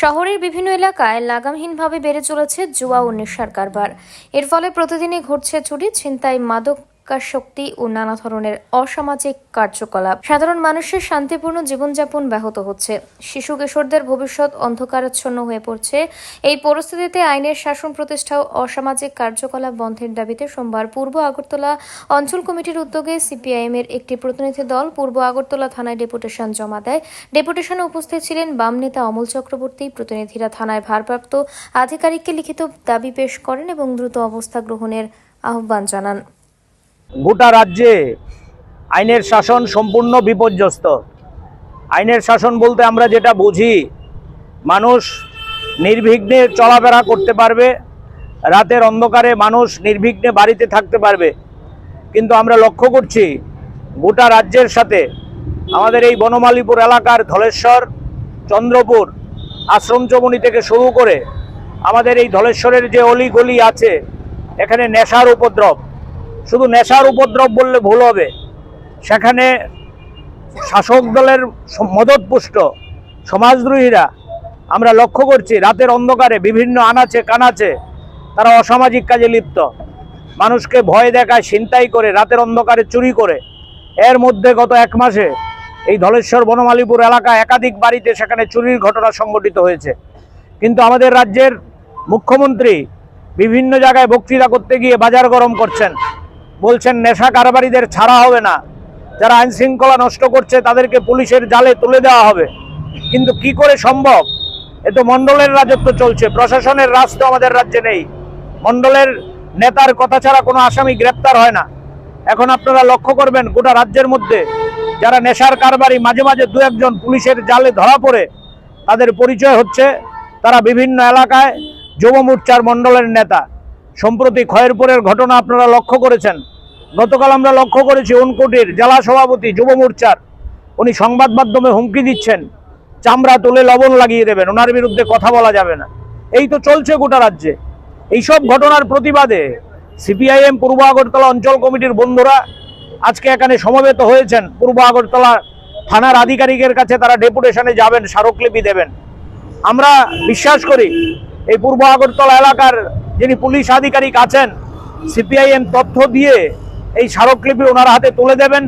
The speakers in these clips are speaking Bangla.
শহরের বিভিন্ন এলাকায় লাগামহীনভাবে বেড়ে চলেছে জুয়া ও নেশার কারবার। এর ফলে প্রতিদিনই ঘটছে চুরি, ছিনতাই মাদকাসক্তি ও নানা ধরনের অসামাজিক কার্যকলাপ। সাধারণ মানুষের শান্তিপূর্ণ জীবনযাপন ব্যাহত হচ্ছে। শিশু কিশোরদের ভবিষ্যৎ অন্ধকারাচ্ছন্ন হয়ে পড়ছে। এই পরিস্থিতিতে আইনের শাসন প্রতিষ্ঠা ও অসামাজিক কার্যকলাপ বন্ধের দাবিতে সোমবার পূর্ব আগরতলা অঞ্চল কমিটির উদ্যোগে সিপিআইএম এর একটি প্রতিনিধি দল পূর্ব আগরতলা থানায় ডেপুটেশন জমা দেয়। ডেপুটেশনে উপস্থিত ছিলেন বাম নেতা অমল চক্রবর্তী। প্রতিনিধিরা থানায় ভারপ্রাপ্ত আধিকারিককে লিখিত দাবি পেশ করেন এবং দ্রুত অবস্থা গ্রহণের আহ্বান জানান। গোটা রাজ্যে আইনের শাসন সম্পূর্ণ বিপর্যস্ত। আইনের শাসন বলতে আমরা যেটা বুঝি, মানুষ নির্বিঘ্নে চলাফেরা করতে পারবে, রাতের অন্ধকারে মানুষ নির্বিঘ্নে বাড়িতে থাকতে পারবে। কিন্তু আমরা লক্ষ্য করছি, গোটা রাজ্যের সাথে আমাদের এই বনমালীপুর এলাকার ধলেশ্বর, চন্দ্রপুর আশ্রম চমনি থেকে শুরু করে আমাদের এই ধলেশ্বরের যে অলি গলি আছে, এখানে নেশার উপদ্রব শুধু নেশার উপদ্রব বললে ভুল হবে। সেখানে শাসক দলের মদতপুষ্ট সমাজদ্রোহীরা, আমরা লক্ষ্য করছি রাতের অন্ধকারে বিভিন্ন আনাচে কানাচে তারা অসামাজিক কাজে লিপ্ত। মানুষকে ভয় দেখায়, ছিনতাই করে, রাতের অন্ধকারে চুরি করে। এর মধ্যে গত এক মাসে এই ধলেশ্বর বনমালীপুর এলাকা একাধিক বাড়িতে সেখানে চুরির ঘটনা সংঘটিত হয়েছে। কিন্তু আমাদের রাজ্যের মুখ্যমন্ত্রী বিভিন্ন জায়গায় বক্তৃতা করতে গিয়ে বাজার গরম করছেন। বলছেন, নেশা কারবারিদের ছাড়া হবে না। যারা আইন শৃঙ্খলা নষ্ট করছে, তাদেরকে পুলিশের জালে তুলে দেওয়া হবে। কিন্তু কি করে সম্ভব? এ তো মণ্ডলের রাজত্ব চলছে, প্রশাসনের রাজ তো আমাদের রাজ্যে নেই। মণ্ডলের নেতার কথা ছাড়া কোনো আসামি গ্রেপ্তার হয় না। এখন আপনারা লক্ষ্য করবেন, গোটা রাজ্যের মধ্যে যারা নেশার কারবারি মাঝে মাঝে দু একজন পুলিশের জালে ধরা পড়ে, তাদের পরিচয় হচ্ছে, তারা বিভিন্ন এলাকায় যুব মোর্চার মণ্ডলের নেতা। সম্প্রতি খয়েরপুরের ঘটনা আপনারা লক্ষ্য করেছেন। গতকাল আমরা লক্ষ্য করেছি উনকোটির জেলা সভাপতি যুব মোর্চার, উনি সংবাদ মাধ্যমে হুমকি দিচ্ছেন, চামড়া তুলে লবণ লাগিয়ে দেবেন ওনার বিরুদ্ধে কথা বলা যাবে না। এই তো চলছে গোটা রাজ্যে। এইসব ঘটনার প্রতিবাদে সিপিআইএম পূর্ব আগরতলা অঞ্চল কমিটির বন্ধুরা আজকে এখানে সমবেত হয়েছেন। পূর্ব আগরতলা থানার আধিকারিকের কাছে তারা ডেপুটেশনে যাবেন, স্মারকলিপি দেবেন। আমরা বিশ্বাস করি, এই পূর্ব আগরতলা এলাকার যিনি পুলিশ আধিকারিক আছেন, সিপিআইএম তথ্য দিয়ে এই স্মারকলিপি ওনার হাতে তুলে দেবেন।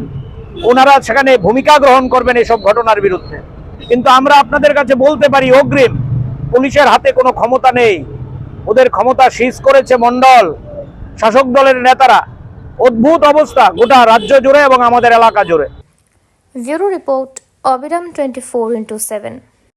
ওনারা সেখানে ভূমিকা গ্রহণ করবেন এসব ঘটনার বিরুদ্ধে। কিন্তু আমরা আপনাদের কাছে বলতে পারি, অগ্রিম, পুলিশের হাতে কোনো ক্ষমতা নেই। ওদের ক্ষমতা সিজ করেছে মণ্ডল, শাসক দলের নেতারা। অদ্ভুত অবস্থা, গোটা রাজ্য জুড়ে এবং আমাদের এলাকা জুড়ে। ব্যুরো রিপোর্ট, অবিরাম টোয়েন্টি ফোর ইন্টু সেভেন।